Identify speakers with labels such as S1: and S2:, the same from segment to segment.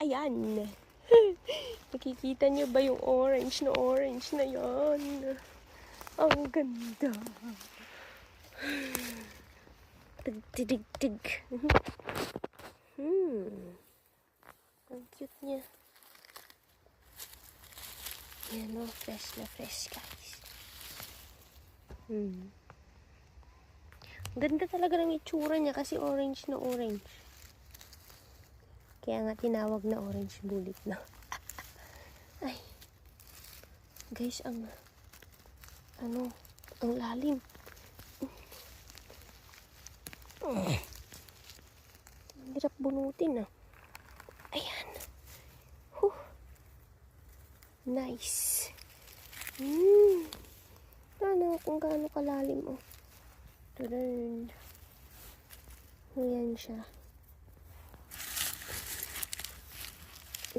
S1: Ayan. Nakikita niyo ba yung orange na orange na yan? Ang ganda. Tig, tig, tig. Hmm. Ang cute niya. Yan o, fresh na fresh guys. Hmm. Ganda talaga ng itsura niya kasi orange na orange. Kaya nga tinawag na orange bullet na. Ay. Guys, ang ano, ang lalim. Ang hirap bunutin ah. Ayan. Huh. Nice. Hmm. Ano kung gaano kalalim oh. Ayan siya.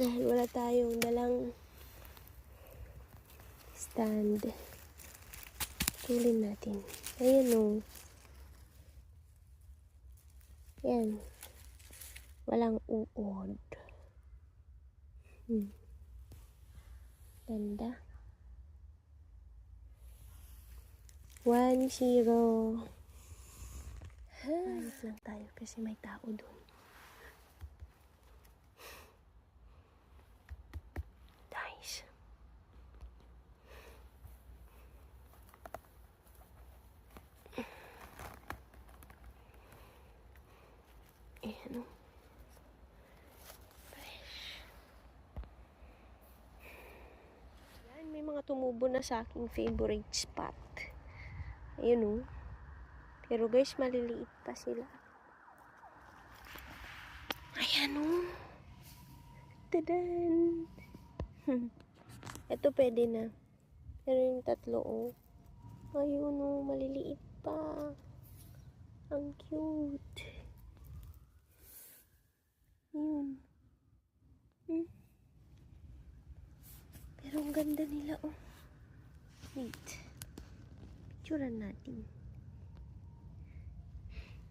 S1: Dahil wala tayong dalang stand. Tulin natin. Ayan o. Yan. Walang uod. Hmm. Ganda. One, zero. Hanap lang tayo kasi may tao doon. Nice. Ayan o. Fresh. Yan, may mga tumubo na sa aking favorite spot. Ayun o. Pero guys, maliliit pa sila. Ayan o. Tadan! Ito pwede na. Pero yung tatlo o. Ayun o, maliliit pa. Ang cute. Yun. Hmm. Pero ang ganda nila oh. Wait. Picturean natin.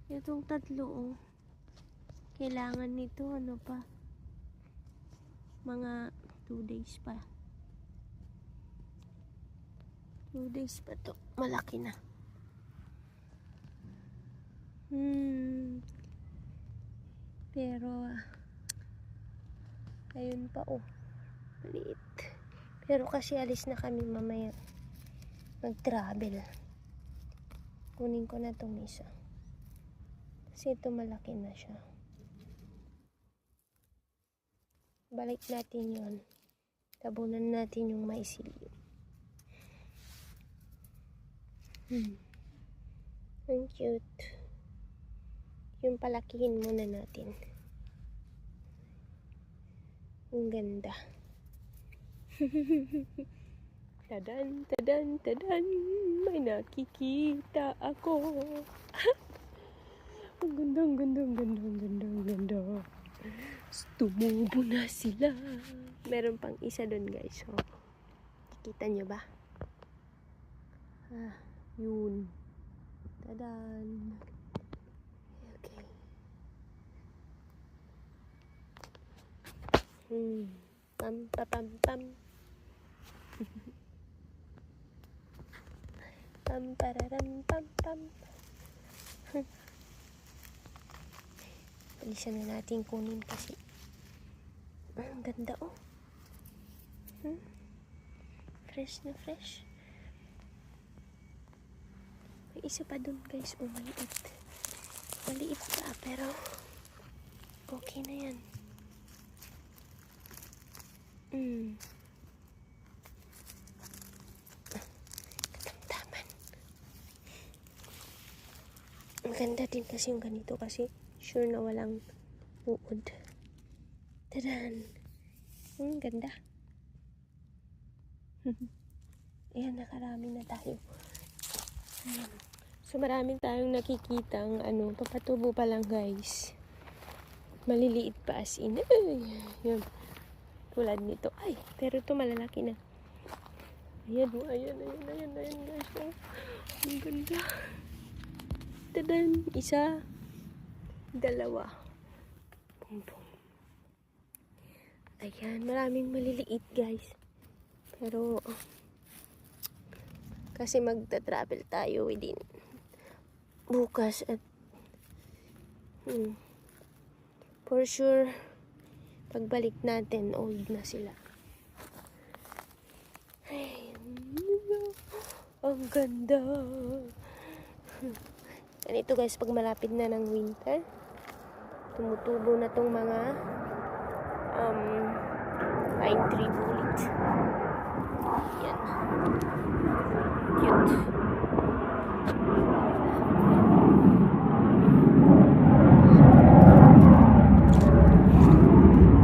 S1: Itong tatlo oh. Kailangan nito ano pa. Mga 2 days pa. 2 days pa to. Malaki na. Hmm. Pero, ah, ayun pa oh. Maliit. Pero kasi alis na kami mamaya. Mag-travel. Kunin ko na tong isa. Kasi ito malaki na siya. Balik natin yon. Tabunan natin yung maisilyo. Hmm. Ang cute. Yung palakihin muna natin. Ang ganda. tadan, tadan, tadan. May nakikita ako. ang ganda, ang ganda, ang ganda, ang ganda, ang ganda. Tumubo na sila. Meron pang isa doon guys. So, Kita nyo ba? Ah, yun. Tadan. Okay. Hmm. Pam, pa, pam, pam. Pam, pararam, pam, pam. Bilisan na natin kunin kasi. Ang ganda oh. Hmm? Fresh na fresh. May isa pa dun guys. Oh, maliit. Maliit pa pero okay na yan. Mm. Ang ganda din kasi yung ganito kasi sure na walang uod. Tadan! Ang ganda. Ayan, nakarami na tayo. Ayan. So, marami tayong nakikita ang ano, papatubo pa lang guys. Maliliit pa as in. Ay. Tulad nito. Ay, pero ito malalaki na. Ayan, ayan, ayan, ayan, ayan, guys. Oh. Ang ganda. Tadan! Isa. Dalawa. Boom, boom. Ayan, maraming maliliit guys. Pero, kasi magta-travel tayo within bukas at hmm, for sure pagbalik natin old na sila. Ay, ang ganda. Ganito guys, pag malapit na ng winter, tumutubo na tong mga um, pine tree bulit. Yan. Cute.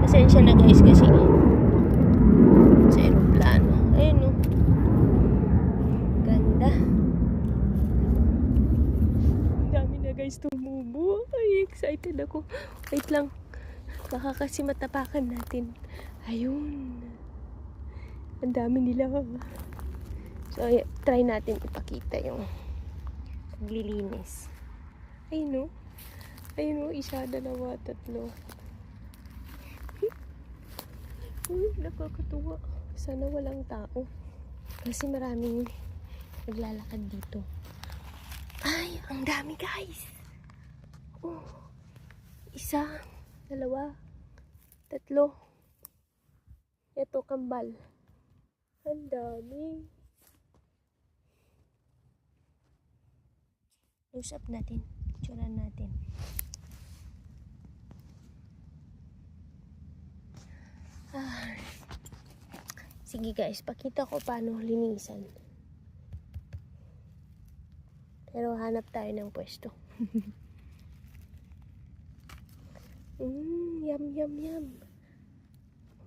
S1: Pasensya na guys kasi sa aeroplano. Ayun o. Ganda. Ang dami na guys tumubo. Ay, ako. Wait lang. Baka kasi matapakan natin. Ayun. Ang dami nila. So, try natin ipakita yung paglilinis. Ayun o. Ayun o, isa, dalawa, tatlo. Uy, nakakatuwa. Sana walang tao. Kasi maraming naglalakad dito. Ay, ang dami guys. Oh, isa, dalawa, tatlo. Ito, kambal. Ang dami. Close natin. Picturean natin. Ah. Sige guys, pakita ko paano linisan. Pero hanap tayo ng pwesto. mm, yum, yum, yum.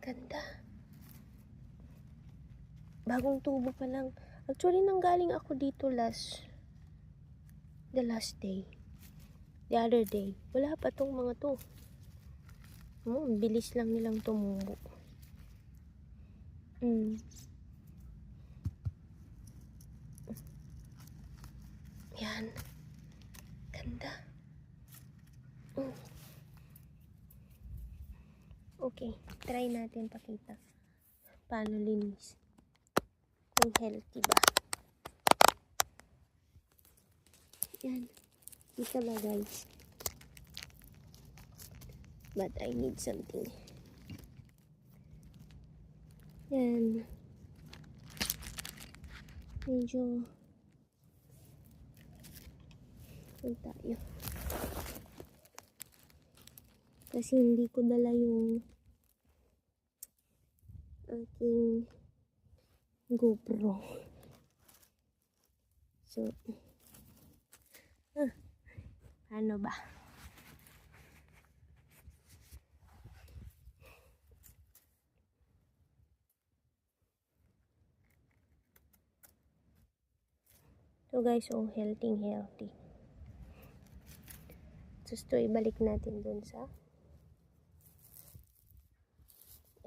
S1: Ganda. Bagong tubo pa lang. Actually, nanggaling ako dito last, the last day. The other day. Wala pa tong mga to. Ang bilis lang nilang tumubo. Mm. Yan. Ganda. Mm. Okay, try natin pakita. Paano linis. Ang healthy ba? Yan. Kita ba guys? But I need something. Yan. Medyo Yan tayo. Kasi hindi ko dala yung aking GoPro. So, ah, ano ba? So guys, oh, healthy, healthy. Tapos ito, ibalik natin dun sa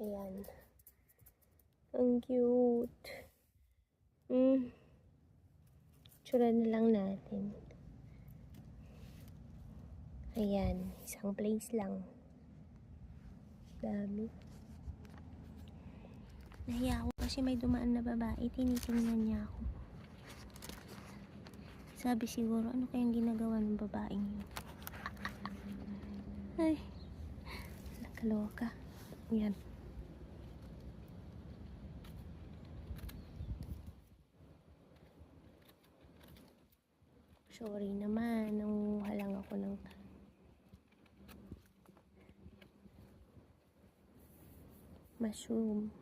S1: Ayan. Ang cute. Mm. Tsura na lang natin. Ayan. Isang place lang. Dami. Nahiya ako kasi may dumaan na babae. Tinitingnan niya ako. Sabi siguro, ano kayang ginagawa ng babaeng yun? Ay, nakaloka. Yan. Sorry naman, nangunguha lang ako ng mushroom.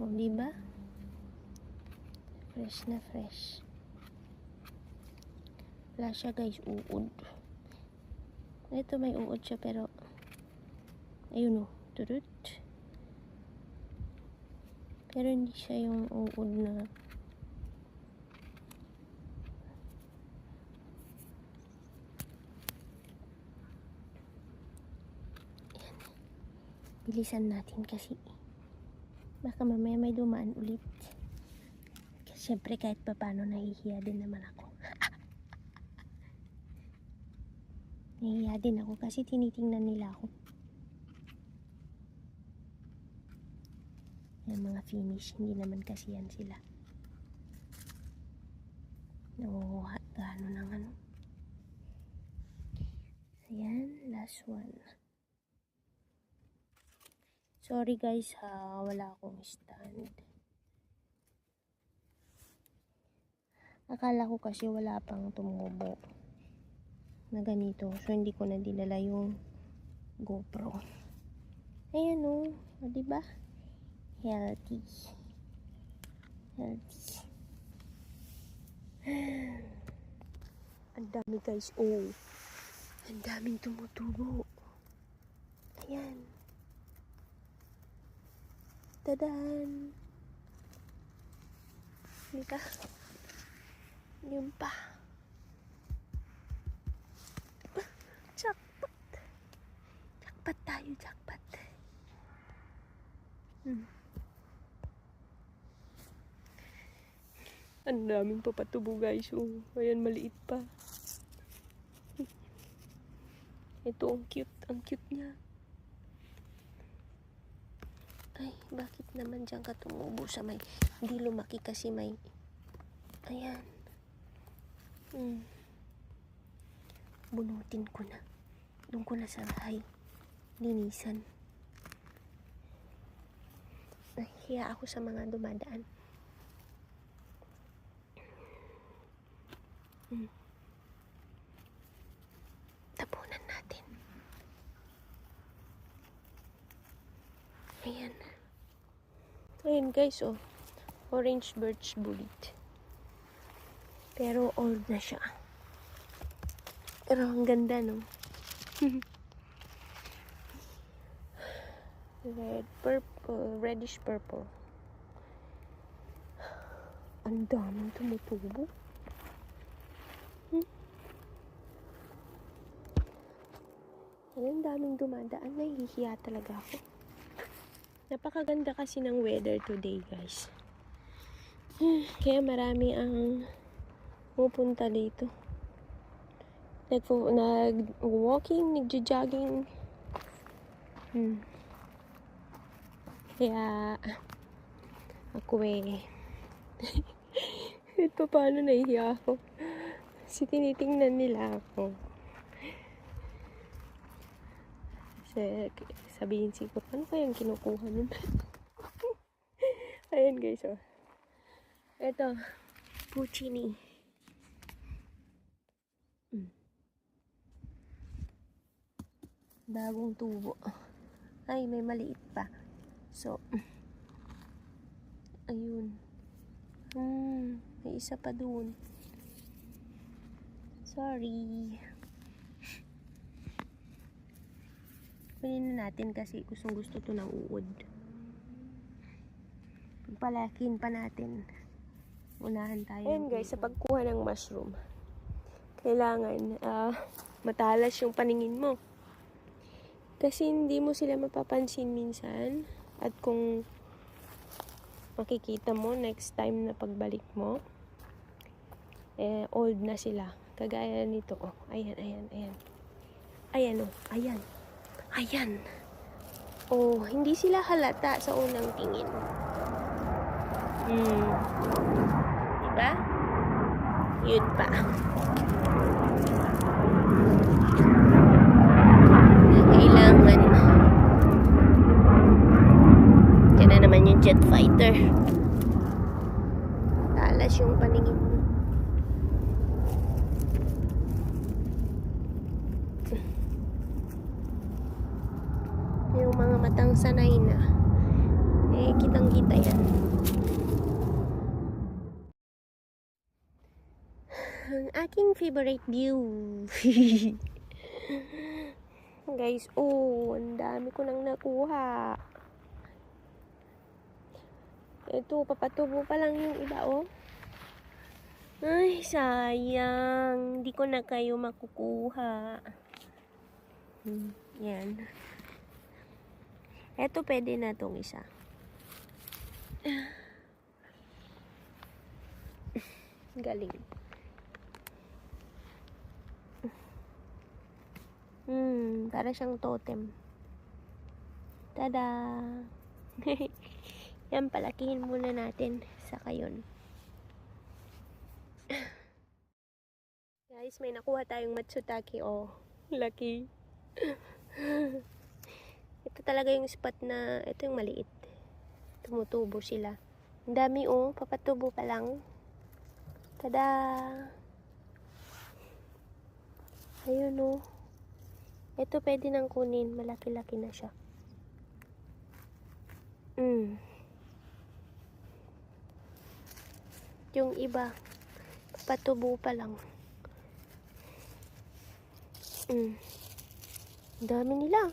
S1: O, di ba? Fresh na fresh. Wala siya guys, uod. Ito may uod siya pero ayun o, turut. Pero hindi siya yung uod na Yan. Bilisan natin kasi baka mamaya may dumaan ulit. Kasi syempre kahit pa paano nahihiya din naman ako. nahihiya din ako kasi tinitingnan nila ako. Yan mga finish, hindi naman kasi yan sila. Nangunguha gaano ng ano. Ayan, last one. Sorry guys ha, wala akong stand. Akala ko kasi wala pang tumubo na ganito. So, hindi ko na dinala yung GoPro. Ayan o. O, diba? Healthy. Healthy. Ang dami guys. Oh. Ang daming tumutubo. Ayan. Tadan! Diba? Yun pa. Jackpot. Jackpot tayo, jackpot. Hmm. Ang daming papatubo guys. Oh. Ayan, maliit pa. Ito, ang cute. Ang cute niya. Ay, bakit naman dyan ka tumubo sa may... Hindi lumaki kasi may... Ayan. Hmm. Bunutin ko na. Doon ko na sa bahay. Linisan. Nahiya ako sa mga dumadaan. Hmm. Tapunan natin. Ayan. Ayan guys, oh. Orange birch bullet. Pero old na siya. Pero ang ganda, no? Red, purple, reddish purple. Ang daming tumutubo. Ang daming dumadaan. Nahihiya talaga ako. Napakaganda kasi ng weather today, guys. Kaya marami ang pupunta dito. Nag nag-walking, nagjo-jogging. Hmm. Kaya ako eh. Ito paano nahihiya ako. Kasi tinitingnan nila ako. Kasi sabihin siguro, ano kayang kinukuha nun? Ayan guys, oh. Ito, puccini. Mm. Bagong tubo. Ay, may maliit pa. So, ayun. Hmm, may isa pa dun. Sorry. Kunin na natin kasi gustong gusto to ng uod. Palakin pa natin. Unahan tayo. Ayan guys, sa pagkuha ng mushroom, kailangan ah, matalas yung paningin mo. Kasi hindi mo sila mapapansin minsan. At kung makikita mo next time na pagbalik mo, eh, old na sila. Kagaya nito, oh. Ayan, ayan, ayan. Ayan, oh. Ayan. Ayan. Oh, hindi sila halata sa unang tingin. Hmm. Diba? Yun pa. Kailangan. Yan na naman yung jet fighter. Talas yung paningin mo. Yung mga matang sanay na. Eh, kitang-kita yan. Ang aking favorite view. Guys, oh, ang dami ko nang nakuha. Ito, papatubo pa lang yung iba, oh. Ay, sayang. Hindi ko na kayo makukuha. Hmm, yan. Ito, pwede na tong isa. Galing. Hmm, para siyang totem. Tada! Yan, palakihin muna natin sa kayon. Guys, may nakuha tayong matsutake. Oh, laki. ito talaga yung spot na, ito yung maliit. Tumutubo sila. Ang dami oh, papatubo pa lang. Tada! Ayun oh. Ito pwede nang kunin. Malaki-laki na siya. Mm. Yung iba, papatubo pa lang. Mm. Dami nila.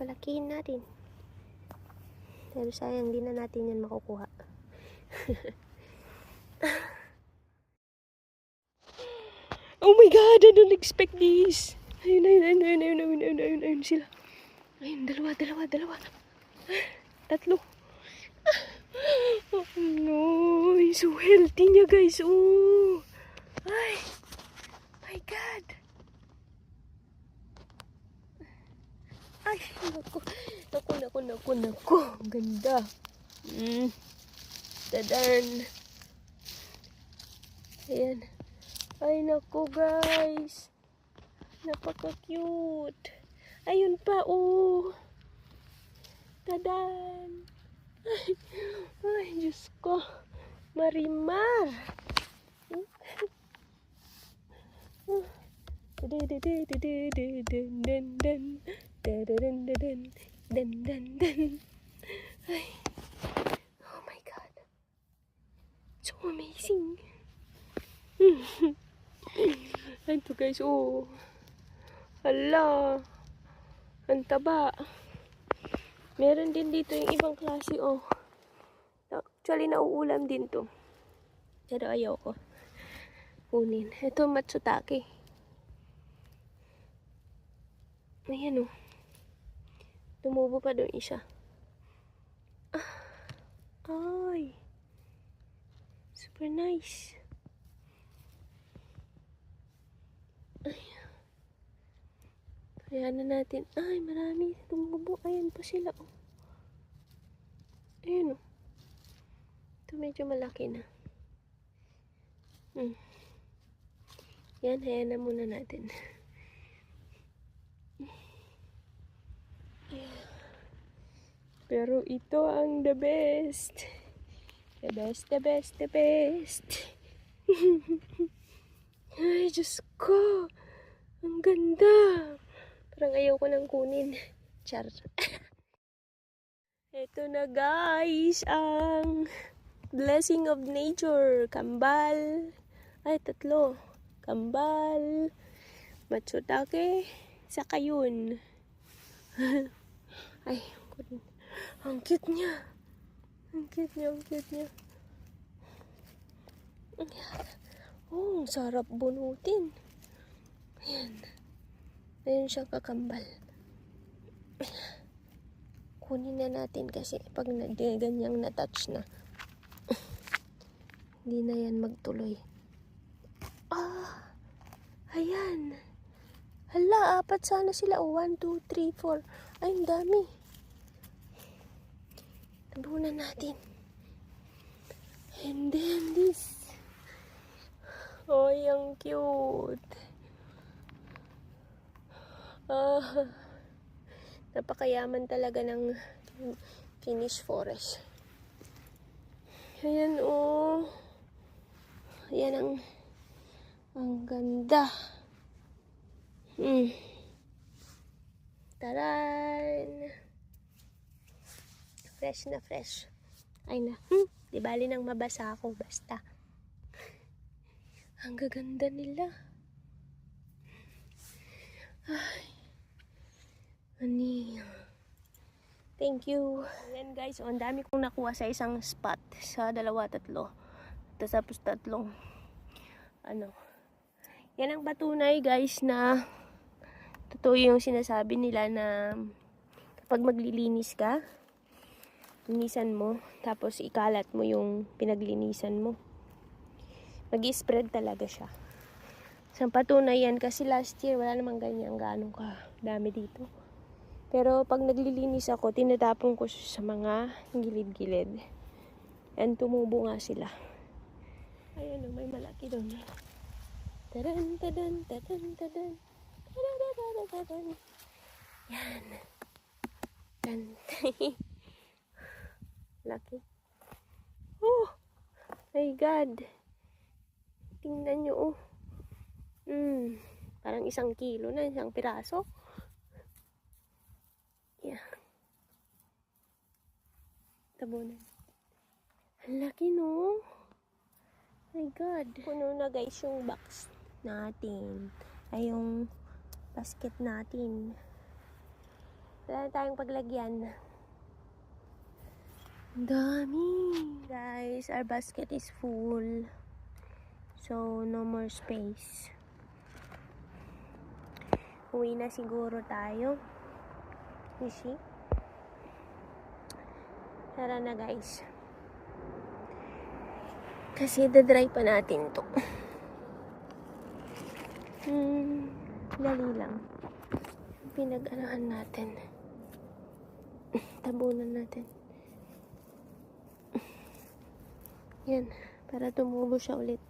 S1: Palakihin natin. Pero sayang, di na natin yan makukuha. oh my God! I don't expect this! Ayun, ayun, ayun, ayun, ayun, ayun, ayun, ayun, ayun sila. Ayun, dalawa, dalawa, dalawa. Tatlo. Oh no, so healthy niya guys. Oh. Ay, my God. Ay, naku. Naku, naku, naku, naku. Ganda. Mm. Dadan. Ayan. Ay, naku guys. Napaka-cute. Ayun pa, oh. Tadan. Ay, ay, Diyos ko. Marimar. Ay. Oh my God. So amazing. Ito guys, oh. Hala. Ang taba. Meron din dito yung ibang klase, oh. Actually, nauulam din to. Pero ayaw ko. Kunin. Ito, matsutake. Ayan, oh. Tumubo pa doon isa. Ah. Ay. Super nice. Ayan na natin. Ay, marami tumubo. Ayan pa sila, oh. Ayan, oh. Ito medyo malaki na. Hmm. Yan, hayaan na muna natin. Pero ito ang the best. The best, the best, the best. Ay, Diyos ko. Ang ganda. Parang ayaw ko nang kunin. Char. Ito na guys, ang blessing of nature. Kambal. Ay, tatlo. Kambal. Matsutake. Saka yun. Ay, kunin. Ang cute niya. Ang cute niya, ang cute niya. Oh, sarap bunutin. Ayan. Ayan siyang kakambal. Kunin na natin kasi pag na, ganyang na-touch na, hindi na yan magtuloy. Ah! Ayan! Hala, apat sana sila. Oh, one, two, three, four. Ay, ang dami. Tabunan natin. And then this. Oh, yung cute. Ah, napakayaman talaga ng Finnish forest. Ayan, oh. Ayan ang ang ganda. Hmm. Taran! Fresh na fresh. Ay na. Hmm, di bali nang mabasa ako. Basta. Ang gaganda nila. Ay. Ani. Thank you. Ayan guys, oh, ang dami kong nakuha sa isang spot. Sa dalawa, tatlo. Tapos tatlong. Ano. Yan ang patunay guys na totoo yung sinasabi nila na kapag maglilinis ka, linisan mo, tapos ikalat mo yung pinaglinisan mo. mag spread talaga siya. Isang patunay yan kasi last year wala namang ganyan ganong ka dami dito. Pero pag naglilinis ako, tinatapon ko sa mga gilid-gilid. And tumubo nga sila. Ayan o, may malaki doon. Tadan, tadan, tadan, tadan. Tadadadadadan. Yan. Ganda. Laki. Oh! My God. Tingnan nyo, oh. Mm, parang isang kilo na, isang piraso. Yeah. Tabunan. Ang laki, no? My God. Puno na, guys, yung box natin. Ay, yung basket natin. Wala tayong paglagyan. Ang dami. Guys, our basket is full. So, no more space. Uwi na siguro tayo. Nishi. Tara na guys. Kasi dadry pa natin to. Hmm, dali lang. Pinag-anahan natin. Tabunan natin. Yan, para tumubo siya ulit.